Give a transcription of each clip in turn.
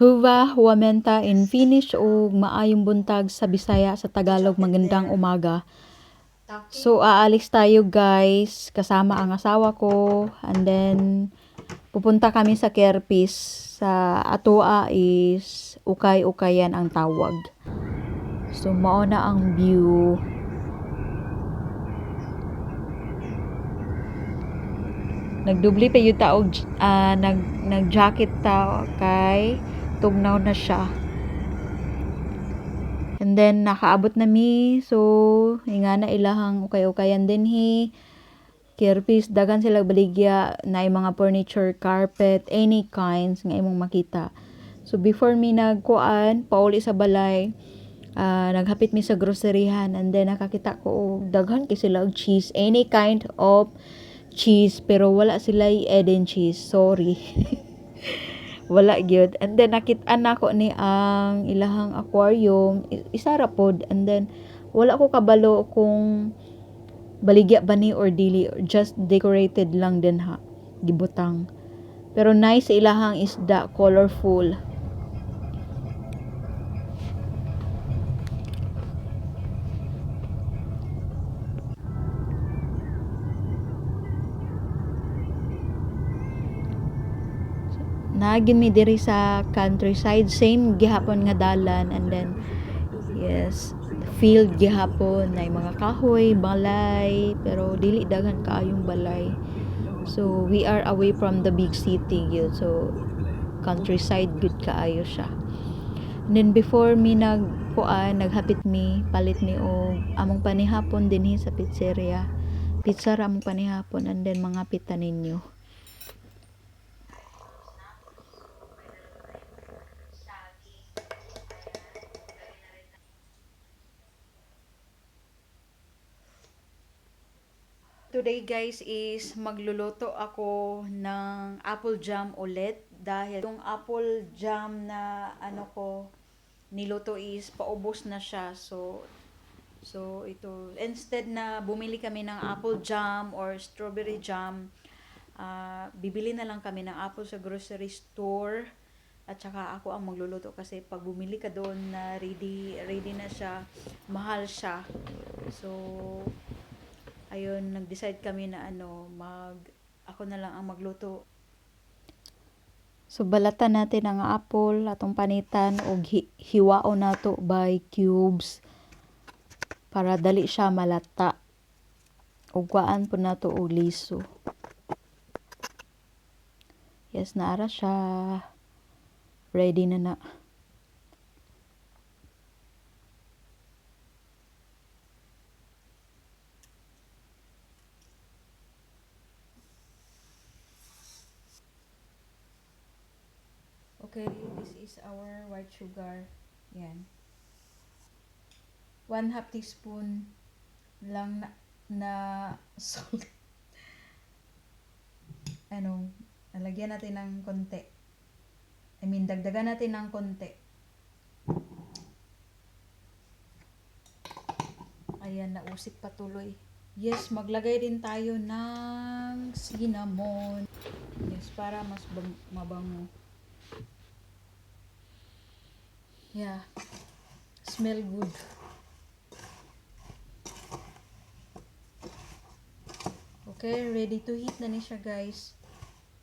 Huwa, huwamenta in Finnish ug maayong buntag sa Bisaya sa Tagalog magandang umaga. So aalis tayo guys kasama ang asawa ko and then pupunta kami sa Kerpis sa Atoa is ukay-ukayan ang tawag. So mao na ang view. Nagdubli pa yung tao ah, nag nag-jacket ta kay tugnaw na siya. And then nakaabot na mi so nga na ilahang ukay-ukayan din hi. Kirpis dagan sila baligya na mga furniture, carpet, any kinds nga imong makita. So before mi nagkuan pauli sa balay, ah, naghapit mi sa groceryhan and then nakakita ko og daghan kay sila og cheese, any kind of cheese pero wala sila Eden cheese. Sorry. wala gyud. And then nakit-an nako ni ang ilahang aquarium. I- isa ra pod and then wala ko kabalo kung baligya ba ni or dili. Or just decorated lang din ha. Gibutang. Pero nice sa ilahang isda. Colorful Nagin mi diri sa countryside same gihapon nga dalan and then yes field gihapon na mga kahoy balay pero dili daghan kaayong balay. So we are away from the big city gyud so countryside good kaayo siya. And then before mi nag kuan naghapit mi palit mi og among panihapon dinhi sa pizzeria. Pizza ra among panihapon and then mga pita ninyo Today guys is magluluto ako ng apple jam ulit dahil yung apple jam na ano ko niluto is paubos na siya. So so ito instead na bumili kami ng apple jam or strawberry jam, ah, bibili na lang kami ng apple sa grocery store. At saka ako ang magluluto kasi pag bumili ka doon na ready ready na siya, mahal siya. So ayun, nag-decide kami na ano, mag, ako na lang ang magluto. So, balatan natin ang apple, atong panitan, o hi- hiwao nato by cubes, para dali siya malata. O kuhaan po nato og liso. Yes, naara siya. Ready na na. Okay, this is our white sugar. Yan. One half teaspoon lang na, na salt. ano, nalagyan natin ng konti. I mean, dagdagan natin ng konti. Ayan, nausik patuloy. Yes, maglagay din tayo ng cinnamon. Yes, para mas bang- mabango. Yeah. Smell good. Okay, ready to heat na ni siya, guys.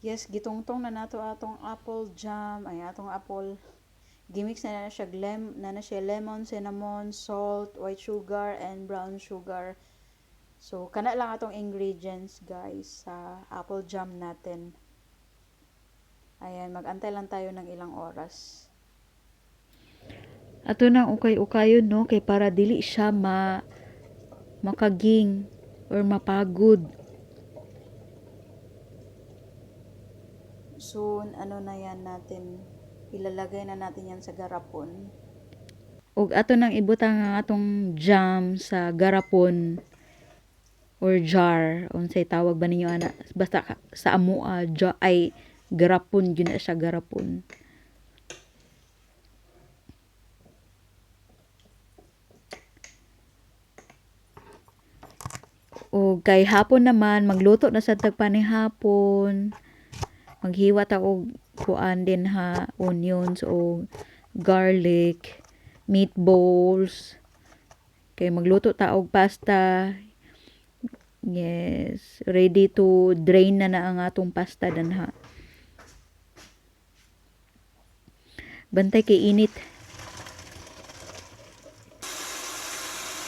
Yes, gitungtong na nato atong apple jam, ay atong apple. Gimix na na siya lem, na na siya lemon, cinnamon, salt, white sugar, and brown sugar. So, kana lang atong ingredients, guys, sa apple jam natin. Ayan, magantay lang tayo ng ilang oras. Ato nang ukay-ukayon no kay para dili siya ma makaging or mapagod. Soon ano na yan natin ilalagay na natin yan sa garapon. Ug ato nang ibutang ang atong jam sa garapon or jar unsay tawag ba ninyo ana basta sa amo ah, ja, ay garapon gyud na siya garapon. O kay hapon naman magluto na sa tagpanihapon. Maghiwa ta og kuan din ha onions o garlic, meatballs. Kay magluto ta og pasta. Yes, ready to drain na na ang atong pasta danha. Bantay kay init.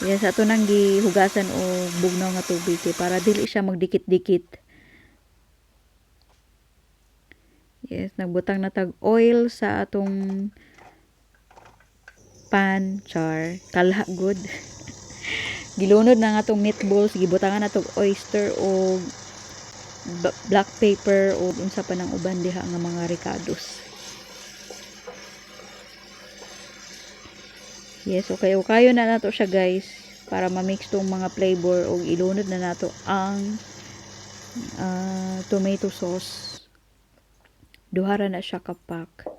Yes, ato nang gihugasan o bugnaw nga tubig kay para dili siya magdikit-dikit. Yes, nagbutang na tag oil sa atong pan char kalha good. Gilunod na nga atong meatballs, gibutangan na tong oyster o black pepper o unsa pa ng uban diha nga mga ricados. Yes, okay. O na nato siya guys para ma-mix tong mga flavor o ilunod na nato ang ah, tomato sauce. Duhara na siya kapak.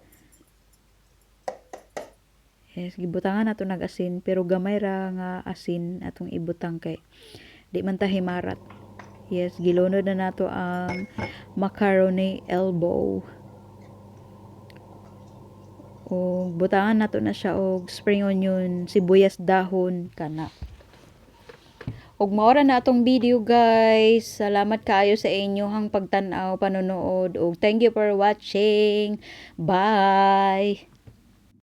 Yes, gibutangan nato nag-asin pero gamay ra nga asin atong ibutang kay di man ta himarat. Yes, gilunod na nato ang macaroni elbow. O butangan nato na siya og spring onion, sibuyas dahon kana. Og maora na atong video guys. Salamat kaayo sa inyong pagtan-aw, panonood og thank you for watching. Bye.